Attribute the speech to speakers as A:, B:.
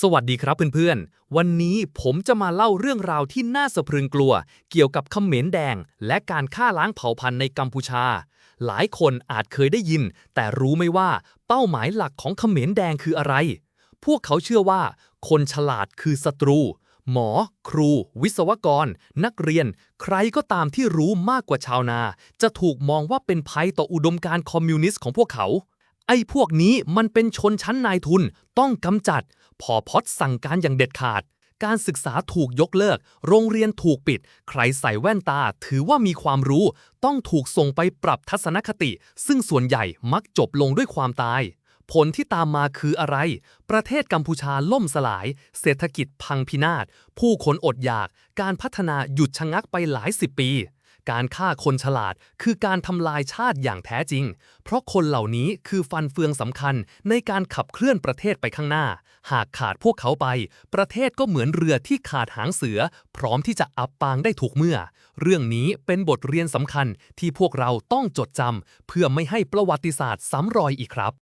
A: สวัสดีครับเพื่อนๆ วันนี้ผมจะมาเล่าเรื่องราวที่น่าสะพรึงกลัว เกี่ยวกับเขมรแดง และการฆ่าล้างเผ่าพันธุ์ในกัมพูชา หลายคนอาจเคยได้ยิน แต่รู้ไหมว่าเป้าหมายหลักของเขมรแดงคืออะไร พวกเขาเชื่อว่า คนฉลาดคือศัตรู หมอ ครู วิศวกร นักเรียน ใครก็ตามที่รู้มากกว่าชาวนา จะถูกมองว่าเป็นภัยต่ออุดมการณ์คอมมิวนิสต์ของพวกเขา ไอ้พวกนี้มันเป็นชนชั้นนายทุนต้องกำจัด พอพอดสั่งการอย่างเด็ดขาด การศึกษาถูกยกเลิก โรงเรียนถูกปิด ใครใส่แว่นตาถือว่ามีความรู้ ต้องถูกส่งไปปรับทัศนคติ ซึ่งส่วนใหญ่มักจบลงด้วยความตาย ผลที่ตามมาคืออะไร ประเทศกัมพูชาล่มสลาย เศรษฐกิจพังพินาศ ผู้คนอดอยาก การพัฒนาหยุดชะงักไปหลายสิบปี การฆ่าคนฉลาดคือการทำลายชาติอย่างแท้จริง เพราะคนเหล่านี้คือฟันเฟืองสำคัญในการขับเคลื่อนประเทศไปข้างหน้า หากขาดพวกเขาไป ประเทศก็เหมือนเรือที่ขาดหางเสือ พร้อมที่จะอับปางได้ถูกเมื่อ เรื่องนี้เป็นบทเรียนสำคัญที่พวกเราต้องจดจำเพื่อไม่ให้ประวัติศาสตร์ซ้ำรอยอีกครับ